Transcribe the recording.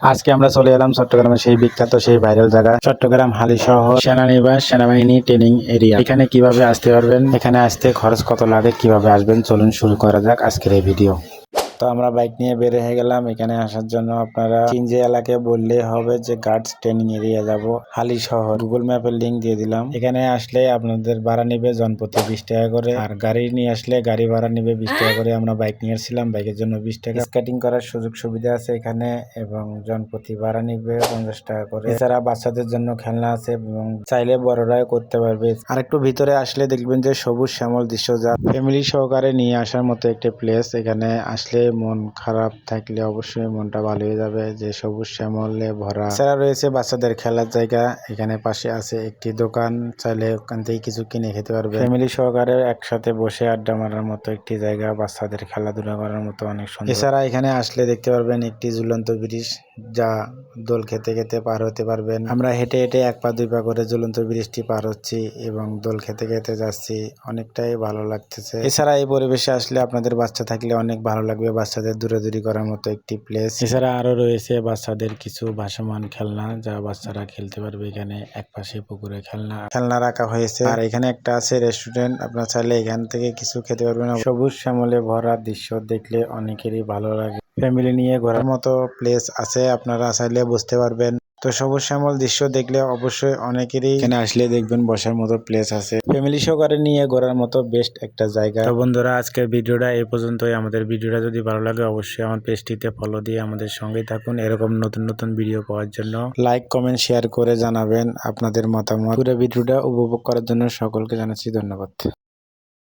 আজকে আমরা চলে এলাম চট্টগ্রামের সেই বিখ্যাত, সেই ভাইরাল জায়গা, চট্টগ্রাম হালিসহ সেনানিবাস, সেনাবাহিনী ট্রেনিং এরিয়া এখানে কীভাবে আসতে পারবেন, এখানে আসতে খরচ কত লাগে, কীভাবে আসবেন, চলুন শুরু করা যাক আজকের এই ভিডিও তো আমরা বাইক নিয়ে বের হয়ে গেলাম। এখানে আসার জন্য আপনারা চিনজে এলাকায় বললে হবে যে গার্ডস ট্রেনিং এরিয়া যাব, হালি শহর। গুগল ম্যাপের লিঙ্ক দিয়ে দিলাম। এখানে আসলে আপনাদের ভাড়া নিবে জনপ্রতি বিশ টাকা করে। আর গাড়ি নিয়ে আসলে গাড়ি ভাড়া নিবে বিশ টাকা করে। আমরা বাইক নিয়ে আসছিলাম বাইকের জন্য বিশ টাকা। স্কেটিং করার সুযোগ সুবিধা আছে এখানে এবং জনপ্রতি ভাড়া নিবে পঞ্চাশ টাকা করে। এছাড়া বাচ্চাদের জন্য খেলনা আছে এবং চাইলে বড়রাও করতে পারবে। আর একটু ভিতরে আসলে দেখবেন যে সবুজ শ্যামল দৃশ্য যা ফ্যামিলি সহকারে নিয়ে আসার মতো একটি প্লেস এখানে আসলে মন খারাপ থাকলে অবশ্যই মনটা ভালো হয়ে যাবে। যে সবুজ শ্যামলে ভরা। এছাড়া রয়েছে বাচ্চাদের খেলার জায়গা। এখানে পাশে আছে একটি দোকান। চাইলে ওখান থেকে কিছু কিনে খেতে পারবে ফ্যামিলি সহকারে একসাথে বসে আড্ডা মারার মতো একটি জায়গা। বাচ্চাদের খেলাধুলা করার মতো অনেক সুন্দর। এছাড়া এখানে আসলে দেখতে পারবেন একটি ঝুলন্ত ব্রিজ। যা দোল খেতে খেতে পার হতে পারবেন। আমরা হেঁটে হেঁটে এক পা দুই পা করে ঝুলন্ত ব্রিজটি পার হচ্ছি এবং দোল খেতে খেতে যাচ্ছি। অনেকটাই ভালো লাগতেছে। এছাড়া এই পরিবেশে আসলে আপনাদের বাচ্চা থাকলে অনেক ভালো লাগবে বাচ্চাদের দূরাদূরি করার মতো একটি প্লেস এছাড়া আরও রয়েছে বাচ্চাদের কিছু ভাসমান খেলনা যা বাচ্চারা খেলতে পারবে এখানে এক পাশে পুকুরে খেলনা। খেলনা রাখা হয়েছে। আর এখানে একটা আছে রেস্টুরেন্ট আপনারা চাইলে এখান থেকে কিছু খেতে পারবেন। সবুজ শ্যামলে ভরা দৃশ্য দেখলে অনেকেরই ভালো লাগে। ফ্যামিলি নিয়ে ঘোরার মতো প্লেস আছে। আপনারা চাইলে বুঝতে পারবেন। তো সবুজ শ্যামল দৃশ্য দেখলে অবশ্যই অনেকেরই এখানে আসলে দেখবেন বসার মতো প্লেস আছে। ফ্যামিলি সহকারে নিয়ে ঘোরার মতো বেস্ট একটা জায়গা। তো বন্ধুরা, আজকের ভিডিওটা এই পর্যন্তই। আমাদের ভিডিওটা যদি ভালো লাগে, অবশ্যই আমার পেজটিতে ফলো দিয়ে আমাদের সঙ্গেই থাকুন এরকম নতুন নতুন ভিডিও পাওয়ার জন্য। লাইক কমেন্ট শেয়ার করে জানাবেন আপনাদের মতামত। পুরো ভিডিওটা উপভোগ করার জন্য সকলকে জানাচ্ছি ধন্যবাদ।